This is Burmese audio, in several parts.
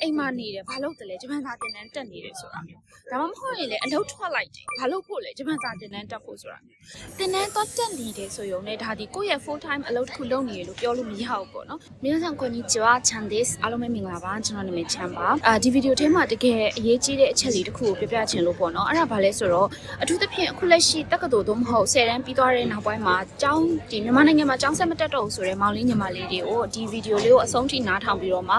အိမ်မှာနေတယ်ဘာလို့တလဲဂျပန်စာတင်တန်းတက်နေတယ်ဆိုတာမျိုးဒါမှမဟုတ်ရင်လည်းအလုပ်ထွက်လိုက်တယ်ဘာလို့ဖို့လဲဂျပန်စာတင်တန်းတက်ဖို့ဆိုတာမျိုးတင်တန်းတော့တက်နေတယ်ဆိုရုံနဲ့ဒါဒီကိုယ့်ရဲ့ full time အလုပ်တစ်ခုလုပ်နေရလို့ပြောလို့မရဘူးပေါ့နော်皆さんこんにちはチャンですအားလုံးပဲမင်္ဂလာပါကျွန်တော်နာမည်ချမ်းပါအာဒီဗီဒီယိုထဲမှာတကယ်အရေးကြီးတဲ့အချက်လေးတစ်ခုကိုပြပြချင်လို့ပေါ့နော်အဲ့ဒါဘာလဲဆိုတော့အထူးသဖြင့်အခုလက်ရှိတက္ကသိုလ်သို့မဟုတ်10တန်းပြီးသွားတဲ့နောက်ပိုင်းမှာကျောင်းဒီမြန်မာနိုင်ငံမှာကျောင်းဆက်မတက်တော့ဘူးဆိုတဲ့မောင်လေးညီမလေးတွေကိုဒီဗီဒီယိုလေးကိုအဆုံးထိနားထောင်ပြီးတော့မှ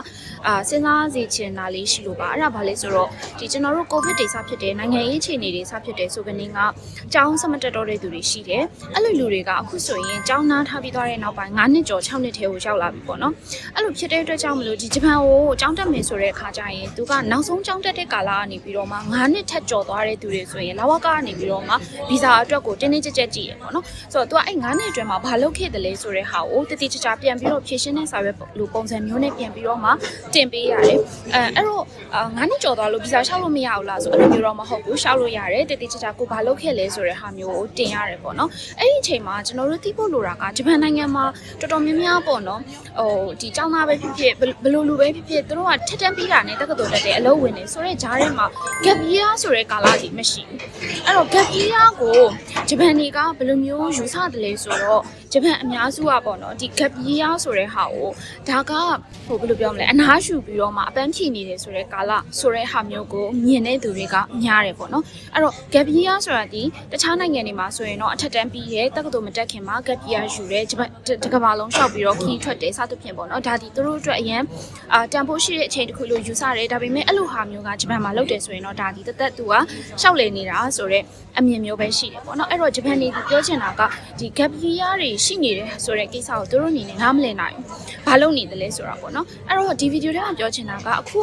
အာစဉ်းစားစီ ချင်တာလေးရှိလို့ပါအဲ့ဒါဘာလဲဆိုတော့ဒီကျွန်တော်တို့ကိုဗစ်တွေစဖြစ်တယ်နိုင်ငံရေးအခြေအနေတွေစဖြစ်တယ်ဆိုကနေကကျောင်းဆက်မတက်တော့တဲ့သူတွေရှိတယ်အဲ့လိုလူတွေကအခုဆိုရင်ကျောင်းနားထားပြီးသွားတဲ့နောက်ပိုင်း9နှစ်ကျော်6နှစ်ထဲကိုရောက်လာပြီပေါ့နော်အဲ့လိုဖြစ်တဲ့အတွက်ကြောင့်မလို့ဒီဂျပန်ကိုကျောင်းတက်မယ်ဆိုတဲ့အခါကျရင်သူကနောက်ဆုံးကျောင်းတက်တဲ့ကာလကနေပြီးတော့မှ9နှစ်ထက်ကျော်သွားတဲ့သူတွေဆိုရင်လာဝကကနေပြီးတော့မှဗီဇာအတွက်ကိုတင်းတင်းကြပ်ကြပ်ကြည့်ရပေါ့နော်ဆိုတော့သူကအဲ့9နှစ်အတွင်းမှာဘာလုပ်ခဲ့တယ်လဲဆိုတဲ့ဟာကိုတတိချာချာပြန်ပြီးတော့ဖြည့်ရှင်းတဲ့စာရွက်လိုပုံစံမျိုးနဲ့ပြန်ပြီးတော့မှတင်ပေးရတယ်အဲအဲ့တော့9နှစ်ကျော်သွားလို့ဗီဇာလျှောက်လို့မရဘူးလားဆိုအဲ့လိုမျိုးတော့မဟုတ်ဘူးလျှောက်လို့ရတယ်တတိချာချာကိုဘာလုပ်ခဲ့လဲဆိုတဲ့ဟာမျိုးကိုတင်ရတယ်ပေါ့နော်အဲ့ဒီအချိန်မှာကျွန်တော်တို့သိဖို့လိုတာကဂျပန်နိုင်ငံမှာတော်တော်များများပေါ့နော်ဟိုဒီကျောင်းသားပဲဖြစ်ဖြစ်ဘယ်လိုလူပဲဖြစ်ဖြစ်သူတို့ကထက်တန်းပြီးတာနဲ့တက္ကသိုလ်တက်တဲ့အလုပ်ဝင်နေဆိုတဲ့ဂျားထဲမှာ gap year ဆိုတဲ့ကာလကြီးမရှိဘူးအဲ့တော့ gap year ကိုဂျပန်တွေကဘယ်လိုမျိုးယူဆတယ်လဲဆိုတော့ဂျပန်အများစုကပေါ့နော်ဒီ gap year ဆိုတဲ့ဟာကိုဒါကဟိုဘယ်လိုပြောမလဲအနားယူပြီးတော့မှအပန်းဖြေနေတယ်ဆိုတဲ့ကာလဆိုတဲ့ဟာမျိုးကိုမြင်တဲ့သူတွေကများတယ်ပေါ့နော်အဲ့တော့ gap year ဆိုတာဒီတခြားနိုင်ငံတွေမှာဆိုရင်တော့အထက်တန်းပြီးရဲတက္ကသိုလ်မတက်ခင်မှာ gap year ယူတယ်ဂျပန်တကဘာလုံးလျှောက်ပြီးတော့ခီးထွက်တယ်စသဖြင့်ပေါ့နော်ဒါဒီသူတို့အတွက်အရင်အာတန်ဖိုးရှိတဲ့အချိန်တစ်ခုလို့ယူဆတယ်ဒါပေမဲ့အဲ့လိုဟာမျိုးကဂျပန်မှာလုပ်တယ်ဆိုရင်တော့ဒါဒီတသက်သူကရှောက်လေနေတာဆိုတော့အမြင်မျိုးပဲရှိတယ်ပေါ့နော်အဲ့တော့ဂျပန်နေပြောချင်တာကဒီ gap year တွေရှိနေတယ်ဆိုတဲ့ကိစ္စကိုသူတို့အနေနဲ့နားမလည်နိုင်ဘူးဘာလို့နေတယ်လဲဆိုတာပေါ့နော်အဲ့တော့ဒီဗီဒီယိုထဲမှာပြောချင်တာကအခု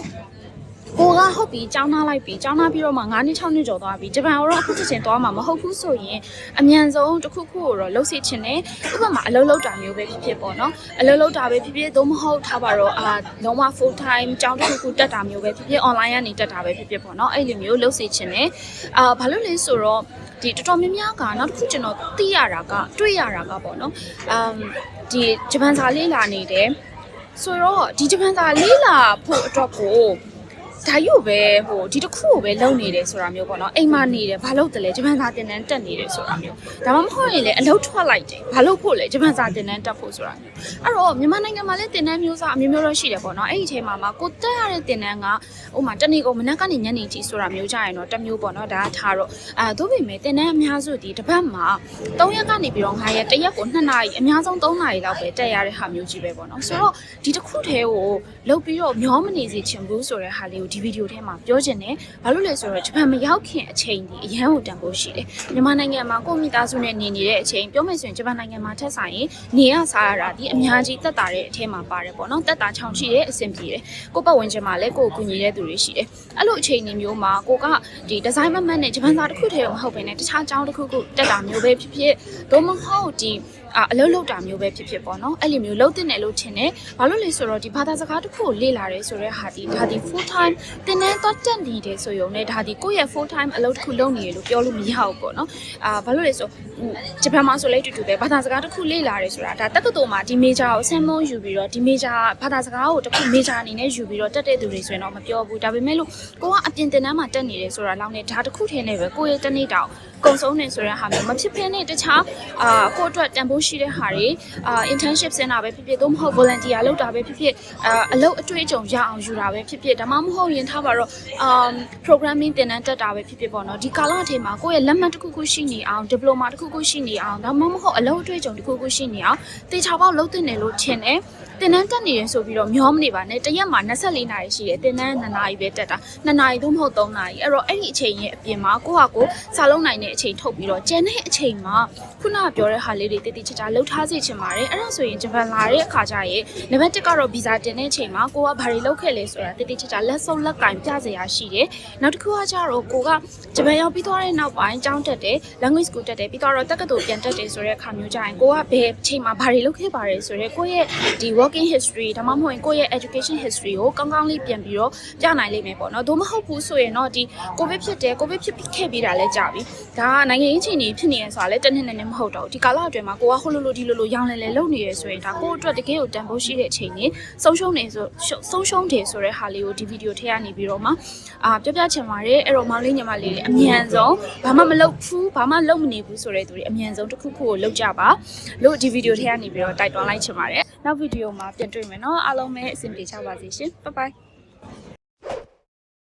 ကိုကဟုတ်ပြီကျောင်းသားလိုက်ပြီကျောင်းသားပြီးတော့မှ9နှစ်6နှစ်ကျော်သွားပြီဂျပန်ကတော့အခုချက်ချင်းသွားမှာမဟုတ်ဘူးဆိုရင်အမြန်ဆုံးတစ်ခုခုကိုတော့လှုပ်စီချင်တယ်ဥပမာအလုပ်လုပ်တာမျိုးပဲဖြစ်ဖြစ်ပေါ့နော်အလုပ်လုပ်တာပဲဖြစ်ဖြစ်သို့မဟုတ်ထားပါတော့အာလုံးဝ full time ကျောင်းတစ်ခုခုတက်တာမျိုးပဲဖြစ်ဖြစ် online ကနေတက်တာပဲဖြစ်ဖြစ်ပေါ့နော်အဲ့လိုမျိုးလှုပ်စီချင်တယ်အာဘာလို့လဲဆိုတော့ဒီတော်တော်များများကနောက်တစ်ခုကျွန်တော်သိရတာကတွေ့ရတာကပေါ့နော်အမ်ဒီဂျပန်စာလေးလာနေတယ် ဆိုတော့ဒီဂျပန်စာလေးလာဖို့အတွက်ကို ဒါရုပ်ပဲဟိုဒီတစ်ခုကိုပဲလုံနေတယ်ဆိုတာမျိုးပေါ့နော်အိမ်မှာနေတယ်ဘာလို့တလဲဂျပန်စာတင်တန်းတက်နေတယ်ဆိုတာမျိုးဒါမှမဟုတ်ရင်လည်းအလုပ်ထွက်လိုက်တယ်ဘာလို့ဖို့လဲဂျပန်စာတင်တန်းတက်ဖို့ဆိုတာမျိုးအဲ့တော့မြန်မာနိုင်ငံမှာလည်းတင်တန်းမျိုးစားအမျိုးမျိုးတော့ရှိတယ်ပေါ့နော်အဲ့ဒီအချိန်မှာမှာကိုတက်ရတဲ့တင်တန်းကဟိုမှာတနေ့ကုန်မနက်ကနေညနေထိဆိုတာမျိုးကြရင်တော့တစ်မျိုးပေါ့နော်ဒါကထားတော့အဲသို့ပေမဲ့တင်တန်းအများစုဒီတစ်ပတ်မှာ3ရက်ကနေပြီးတော့9ရက်တစ်ရက်ကို2နာရီအများဆုံး3နာရီလောက်ပဲတက်ရတဲ့ဟာမျိုးကြီးပဲပေါ့နော်ဆိုတော့ဒီတစ်ခုတည်းကိုလုတ်ပြီးတော့မျောမနေစေချင်ဘူးဆိုတဲ့ဟာလေးကိုဒီဗီဒီယိုထဲမှာပြောချင်တယ်ဘာလို့လဲဆိုတော့ဂျပန်မရောက်ခင်အချိန်ဒီအရန်ကိုတန်ဖို့ရှိတယ်မြန်မာနိုင်ငံမှာကိုယ့်မိသားစုနဲ့နေနေတဲ့အချိန်ပြောမယ်ဆိုရင်ဂျပန်နိုင်ငံမှာထက်ဆိုင်ရင်နေရစားရတာဒီအများကြီးတက်တာတဲ့အထဲမှာပါတယ်ပေါ့နော်တက်တာချောင်ရှိတယ်အဆင်ပြေတယ်ကိုယ့်ပတ်ဝန်းကျင်မှာလည်းကိုယ့်ကိုကူညီတဲ့သူတွေရှိတယ်အဲ့လိုအချိန်တွေမျိုးမှာကိုကဒီဒီဇိုင်းမမတ်နဲ့ဂျပန်စာတစ်ခုတည်းမဟုတ်ဘဲနဲ့တခြားအကြောင်းတစ်ခုခုတက်တာမျိုးပဲဖြစ်ဖြစ်ဒို့မဟုတ်ဒီအာအလုပ်လုပ်တာမျိုးပဲဖြစ်ဖြစ်ပေါ့နော်အဲ့လိုမျိုးလုပ်တင်တယ်လို့ထင်တယ်ဘာလို့လဲဆိုတော့ဒီဘာသာစကားတစ်ခုကိုလေ့လာရဲဆိုတဲ့ဟာဒီဒါဒီ full time တင်တဲ့တော့တက်နေတယ်ဆိုရုံနဲ့ဒါဒီကိုယ့်ရဲ့ full time အလုပ်တစ်ခုလုပ်နေရလို့ပြောလို့မရဘူးပေါ့နော်အာဘာလို့လဲဆိုဂျပန်မှာဆိုလဲတူတူပဲဘာသာစကားတစ်ခုလေ့လာရဲဆိုတာဒါတက္ကသိုလ်မှာဒီ major ကိုဆင်မွန်ယူပြီးတော့ဒီ major ဘာသာစကားကိုတစ်ခု major အနေနဲ့ယူပြီးတော့တက်တဲ့သူတွေဆိုရင်တော့မပြောဘူးဒါပေမဲ့လို့ကိုကအပြင်တင်တန်းမှာတက်နေတယ်ဆိုတာလောက်နဲ့ဒါတစ်ခုထင်းနေပဲကိုယ့်ရဲ့တနေ့တောင်ကုံဆုံးနေဆိုတဲ့ဟာမျိုးမဖြစ်ဖ ೇನೆ တခြားအာကိုယ့်အတွက်တန်ဖိုးရှိတဲ့ဟာတွေအာ internship ဆင်းတာပဲဖြစ်ဖြစ်သို့မဟုတ် volunteer လုပ်တာပဲဖြစ်ဖြစ်အာအလုပ်အတွေ့အကြုံရအောင်ယူတာပဲဖြစ်ဖြစ်ဒါမှမဟုတ်ရင်ထားပါတော့အာ programming သင်တန်းတက်တာပဲဖြစ်ဖြစ်ပေါ့နော်ဒီကာလအချိန်မှာကိုယ့်ရဲ့လက်မှတ်တစ်ခုခုရှိနေအောင် diploma တစ်ခုခုရှိနေအောင်ဒါမှမဟုတ်အလုပ်အတွေ့အကြုံတစ်ခုခုရှိနေအောင်တေချာပေါက်လုပ်တင်တယ်လို့ထင်တယ်တင်တန်းတက်နေတယ်ဆိုပြီးတော့မျောမနေပါနဲ့တရက်မှာ24နာရီရှိတယ်တင်တန်း2နာရီပဲတက်တာ2နာရီသို့မဟုတ်3နာရီအဲ့တော့အဲ့ဒီအချိန်ရဲ့အပြင်မှာကိုယ့်ဟာကိုယ်စာလုံးနိုင်တဲ့အချိန်ထုတ်ပြီးတော့ကျန်တဲ့အချိန်မှာခုနကပြောတဲ့ဟာလေးတွေတည်တည်ချာချာလှုပ်ထားစေချင်ပါတယ်အဲ့ဒါဆိုရင်ဂျပန်လာတဲ့အခါကျရင်နံပါတ်1ကတော့ဗီဇာတင်တဲ့အချိန်မှာကိုကဘာတွေလုပ်ခဲ့လဲဆိုတာတည်တည်ချာချာလက်စုပ်လက်ကင်ပြစရာရှိတယ်နောက်တစ်ခုကကျတော့ကိုကဂျပန်ရောက်ပြီးသွားတဲ့နောက်ပိုင်းကျောင်းတက်တယ် language school တက်တယ်ပြီးတော့တက္ကသိုလ်ပြန်တက်တယ်ဆိုတဲ့အခါမျိုးကျရင်ကိုကဘယ်အချိန်မှာဘာတွေလုပ်ခဲ့ပါလဲဆိုတော့ကိုယ့်ရဲ့ဒီ work working history ဒါမှမဟုတ်ရင်ကိုယ့်ရဲ့ education history ကိုကောင်းကောင်းလေးပြန်ပြီးတော့ပြနိုင်လိမ့်မယ်ပေါ့နော်။သို့မဟုတ်ဘူးဆိုရင်တော့ဒီ covid ဖြစ်တယ် covid ဖြစ်ခဲ့ပြီးတာလည်းကြာပြီ။ဒါကနိုင်ငံရေးအခြေအနေဖြစ်နေရဆိုတာလည်းတစ်နှစ်နဲ့နဲ့မဟုတ်တော့ဘူး။ဒီကာလအတွင်းမှာကိုကဟိုလိုလိုဒီလိုလိုရောင်းလဲလဲလုပ်နေရဆိုရင်ဒါကိုယ့်အတွက်တကယ်ကိုတန်ဖိုးရှိတဲ့အချိန်ကြီးဆုံးရှုံးနေဆိုဆုံးရှုံးတယ်ဆိုတဲ့ဟာလေးကိုဒီဗီဒီယိုထဲကနေပြီးတော့မှအာပြောပြချင်ပါတယ်အဲ့တော့မောင်လေးညီမလေးလေးအမြန်ဆုံးဘာမှမလုပ်ဘူးဘာမှလုပ်မနေဘူးဆိုတဲ့သူတွေအမြန်ဆုံးတစ်ခုခုကိုလုပ်ကြပါလို့ဒီဗီဒီယိုထဲကနေပြီးတော့တိုက်တွန်းလိုက်ချင်ပါတယ်နောက်ဗီဒီယိုမှာပြန်တွေ့မယ်နော်အားလုံးပဲအဆင်ပြေကြပါစေရှင်ဘိုင်ဘိုင်